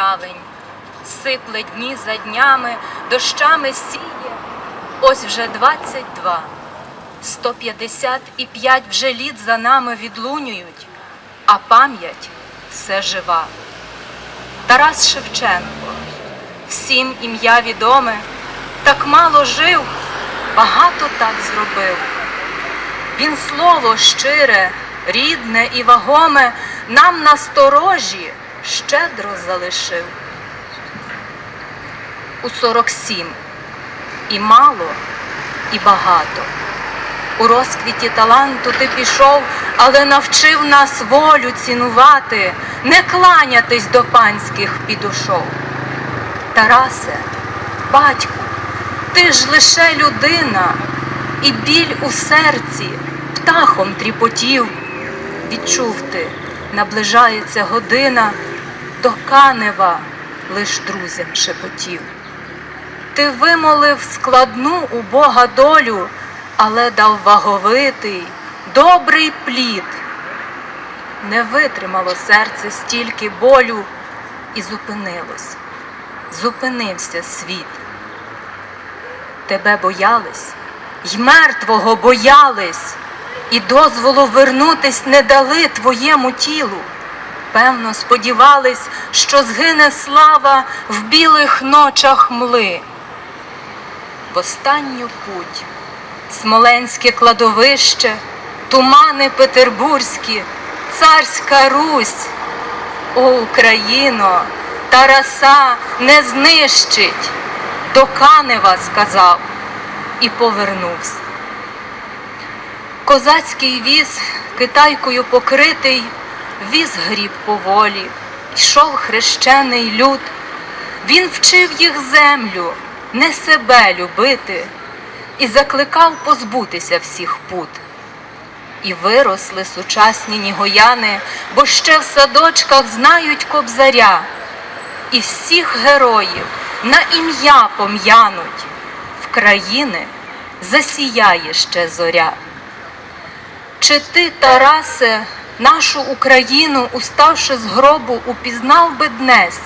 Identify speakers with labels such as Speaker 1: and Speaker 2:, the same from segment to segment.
Speaker 1: травень, сипле дні за днями, дощами сіє. Ось вже двадцять два, сто п'ятдесят і п'ять вже літ за нами відлунюють, а пам'ять все жива. Тарас Шевченко, всім ім'я відоме, так мало жив, багато так зробив. Він слово щире, рідне і вагоме нам насторожі щедро залишив. У сорок сім і мало, і багато. У розквіті таланту ти пішов, але навчив нас волю цінувати, не кланятись до панських підошов. Тарасе, батьку, ти ж лише людина, і біль у серці птахом тріпотів. Відчув ти, наближається година, до канева лиш друзям шепотів. Ти вимолив складну у Бога долю, але дав ваговитий, добрий плід. Не витримало серце стільки болю і зупинилось, зупинився світ. Тебе боялись, й мертвого боялись, і дозволу вернутись не дали твоєму тілу. Певно, сподівались, що згине слава в білих ночах мли. В останню путь Смоленське кладовище, тумани петербурзькі, царська Русь. О, Україно, Тараса не знищить, до Канева сказав і повернувся. Козацький віз, китайкою покритий, віз гріб поволі, йшов хрещений люд. Він вчив їх землю, не себе любити, і закликав позбутися всіх пут. І виросли сучасні нігояни, бо ще в садочках знають кобзаря, і всіх героїв на ім'я пом'януть, в країни засіяє ще зоря. Чи ти, Тарасе, нашу Україну, уставши з гробу, упізнав би днесь?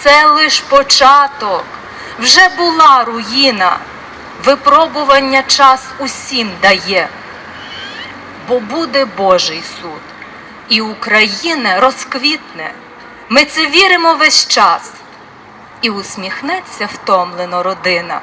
Speaker 1: Це лиш початок, вже була руїна, випробування час усім дає, бо буде Божий суд, і Україна розквітне. Ми це віримо весь час, і усміхнеться втомлено родина.